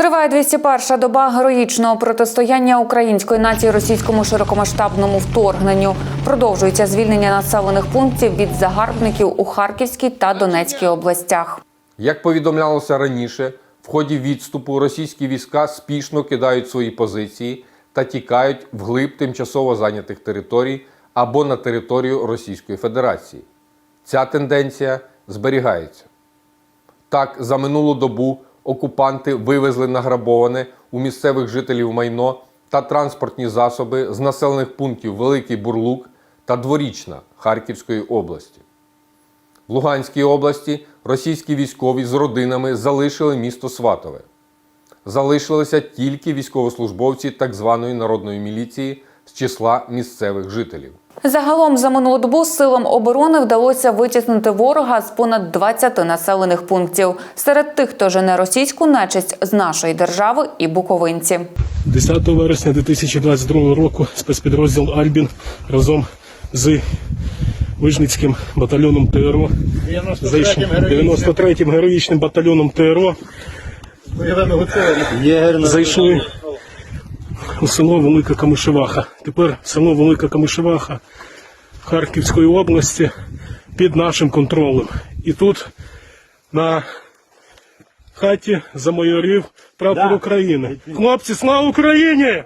Триває 201-ша доба героїчного протистояння української нації російському широкомасштабному вторгненню. Продовжується звільнення населених пунктів від загарбників у Харківській та Донецькій областях. Як повідомлялося раніше, в ході відступу російські війська спішно кидають свої позиції та тікають вглиб тимчасово зайнятих територій або на територію Російської Федерації. Ця тенденція зберігається. Так, за минулу добу окупанти вивезли награбоване у місцевих жителів майно та транспортні засоби з населених пунктів Великий Бурлук та Дворічна Харківської області. В Луганській області російські військові з родинами залишили місто Сватове. Залишилися тільки військовослужбовці так званої народної міліції з числа місцевих жителів. Загалом за минулу добу силам оборони вдалося витіснити ворога з понад 20 населених пунктів. Серед тих, хто жене російську нечисть з нашої держави і буковинці. 10 вересня 2022 року спецпідрозділ Альбін разом з Вижницьким батальйоном ТРО 93-м героїчним батальйоном ТРО зайшли у село Велика Камишеваха. Тепер село Велика Камишеваха Харківської області під нашим контролем. І тут на хаті замайорів прапор України. Хлопці, слава Україні!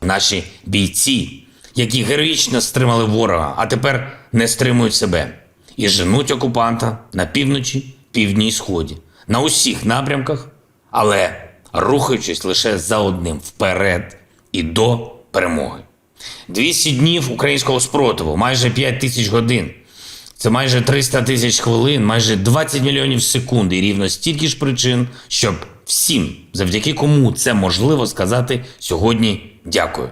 наші бійці, які героїчно стримали ворога, а тепер не стримують себе і женуть окупанта на півночі, півдні і сході, на усіх напрямках, але рухаючись лише за одним вперед і до перемоги. 200 днів українського спротиву, майже 5 тисяч годин. Це майже 300 тисяч хвилин, майже 20 мільйонів секунд і рівно стільки ж причин, щоб всім, завдяки кому це можливо сказати сьогодні дякую.